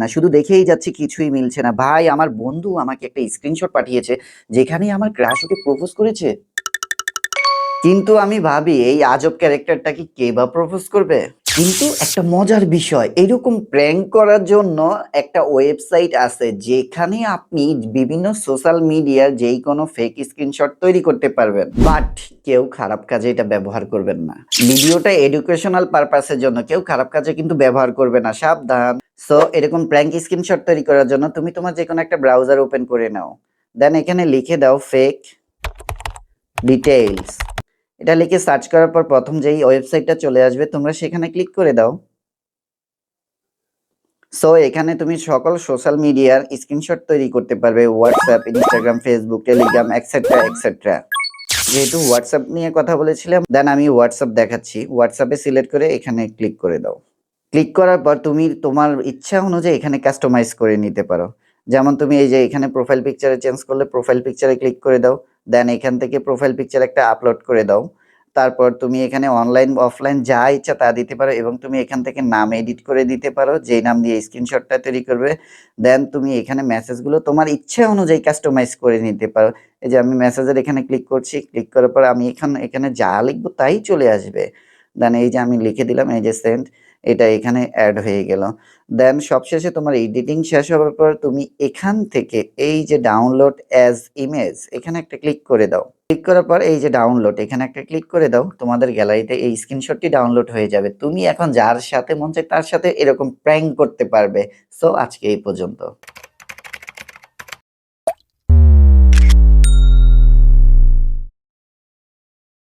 না, শুধু দেখেই যাচ্ছি, কিছুই মিলছে না। ভাই, আমার বন্ধু আমাকে একটা স্ক্রিনশট পাঠিয়েছে যেখানে আমার ক্রাশ ওকে প্রপোজ করেছে। কিন্তু আমি ভাবি, এই আজব ক্যারেক্টারটা কি কে বা প্রপোজ করবে? কিন্তু একটা মজার বিষয়, এরকম প্র্যাঙ্ক করার জন্য একটা ওয়েবসাইট আছে, যেখানে আপনি বিভিন্ন সোশ্যাল মিডিয়ার যেই কোনো ফেক স্ক্রিনশট তৈরি করতে পারবেন। বাট কেউ খারাপ কাজে এটা ব্যবহার করবেন না। ভিডিওটা এডুকেশনাল পারপাসের জন্য কেউ খারাপ কাজে কিন্তু ব্যবহার করবে না। সাবধান। সো এরকম প্র্যাঙ্ক স্ক্রিনশট তৈরি করার জন্য তুমি তোমার যে কোনো একটা ব্রাউজার ওপেন করে নাও। দেন এখানে লিখে দাও ফেক ডিটেইলস এটা লিখে সার্চ করার পর প্রথম যেই ওয়েবসাইটটা চলে আসবে, তোমরা সেখানে ক্লিক করে দাও। সো এখানে তুমি সকল সোশ্যাল মিডিয়ার স্ক্রিনশট তৈরি করতে পারবে। WhatsApp Instagram Facebook Telegram etcetera etcetera যেহেতু হোয়াটসঅ্যাপ নিয়ে কথা বলেছিলাম দেন আমি হোয়াটসঅ্যাপ দেখাচ্ছি। হোয়াটসঅ্যাপে সিলেক্ট করে এখানে ক্লিক করে দাও। ক্লিক করার পর তুমি তোমার ইচ্ছা অনুযায়ী এখানে কাস্টমাইজ করে নিতে পারো। যেমন তুমি এই যে এখানে প্রোফাইল পিকচারে চেঞ্জ করলে প্রোফাইল পিকচারে ক্লিক করে দাও দেন এখান থেকে প্রোফাইল পিকচার একটা আপলোড করে দাও। তারপর তুমি এখানে অনলাইন অফলাইন যা ইচ্ছা তা দিতে পারো এবং তুমি এখান থেকে নাম এডিট করে দিতে পারো, যেই নাম দিয়ে স্ক্রিনশটটা তৈরি করবে। দেন তুমি এখানে মেসেজগুলো তোমার ইচ্ছা অনুযায়ী কাস্টমাইজ করে নিতে পারো। এই যে আমি মেসেজের এখানে ক্লিক করছি ক্লিক করার পর আমি এখানে এখানে যা লিখব তাই চলে আসবে। দেন এই যে আমি লিখে দিলাম, এই যে সেন্ড এটা এখানে অ্যাড হয়ে গেল। দেন সবশেষে তোমার এডিটিং শেষ হওয়ার পর তুমি এখান থেকে এই যে ডাউনলোড অ্যাজ ইমেজ এখানে একটা ক্লিক করে দাও। ক্লিক করার পর এই যে ডাউনলোড এখানে একটা ক্লিক করে দাও। তোমাদের গ্যালারিতে এই স্ক্রিনশটটি ডাউনলোড হয়ে যাবে। তুমি এখন যার সাথে মন চায় তার সাথে এরকম প্র্যাঙ্ক করতে পারবে। সো আজকে এই পর্যন্ত।